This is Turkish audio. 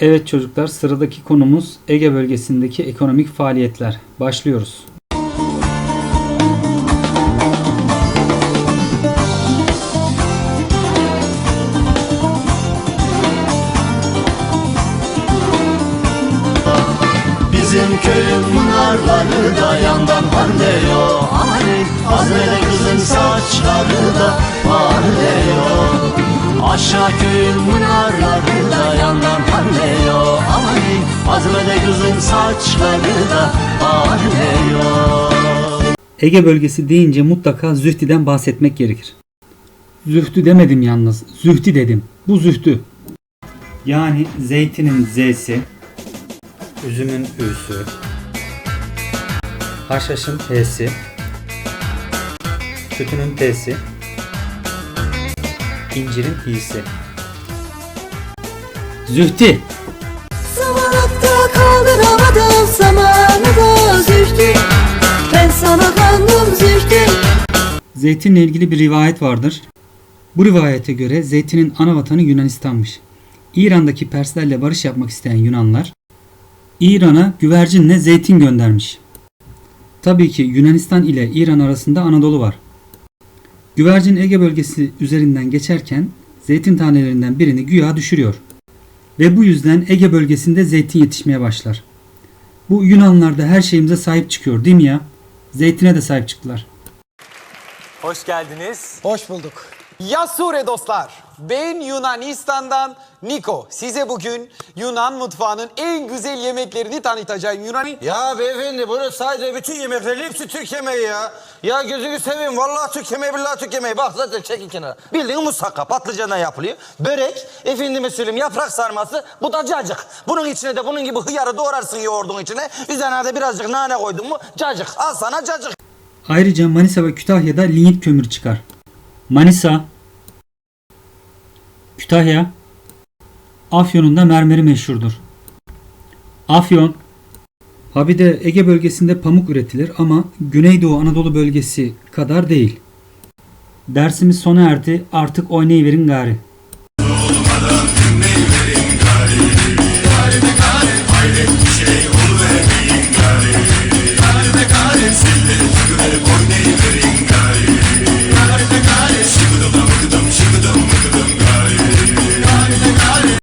Evet çocuklar sıradaki konumuz Ege bölgesindeki ekonomik faaliyetler. Başlıyoruz. Bizim köyün pınarları da yandan parlıyor Azmede kızın saçları da parlıyor Aşağı köyün pınarları Kızın saçları da Ege bölgesi deyince mutlaka Zühti'den bahsetmek gerekir. Zühtü demedim yalnız. Zühti dedim. Bu zühtü. Yani zeytinin z'si, üzümün ü'sü, haşhaşın t'si, sütünün t'si, incirin i'si. Zühti. Sana kandım zühtü Zeytinle ilgili bir rivayet vardır. Bu rivayete göre zeytinin ana vatanı Yunanistan'mış. İran'daki Perslerle barış yapmak isteyen Yunanlar İran'a güvercinle zeytin göndermiş. Tabii ki Yunanistan ile İran arasında Anadolu var. Güvercin Ege bölgesi üzerinden geçerken zeytin tanelerinden birini güya düşürüyor. Ve bu yüzden Ege bölgesinde zeytin yetişmeye başlar. Bu Yunanlar da her şeyimize sahip çıkıyor değil mi ya? Zeytine de sahip çıktılar. Hoş geldiniz. Hoş bulduk. Yasure dostlar. Ben Yunanistan'dan Niko. Size bugün Yunan mutfağının en güzel yemeklerini tanıtacağım. Yunan Ya beyefendi bunu sadece bütün yemeklerin hepsi Türk yemeği ya. Ya gözünü seveyim vallahi Türk yemeği billahi Türk yemeği. Bak zaten çekin kenara. Bildiğin musakka patlıcandan yapılıyor. Börek, efendime söyleyeyim yaprak sarması, bu da cacık. Bunun içine de bunun gibi hıyarı doğrarsın yoğurdun içine. Üzerine de birazcık nane koydun mu cacık. Al sana cacık. Ayrıca Manisa ve Kütahya'da lignit kömürü çıkar. Manisa, Kütahya, Afyon'un da mermeri meşhurdur. Afyon, ha bir de Ege bölgesinde pamuk üretilir ama Güneydoğu Anadolu bölgesi kadar değil. Dersimiz sona erdi. Artık oynayıverin gari.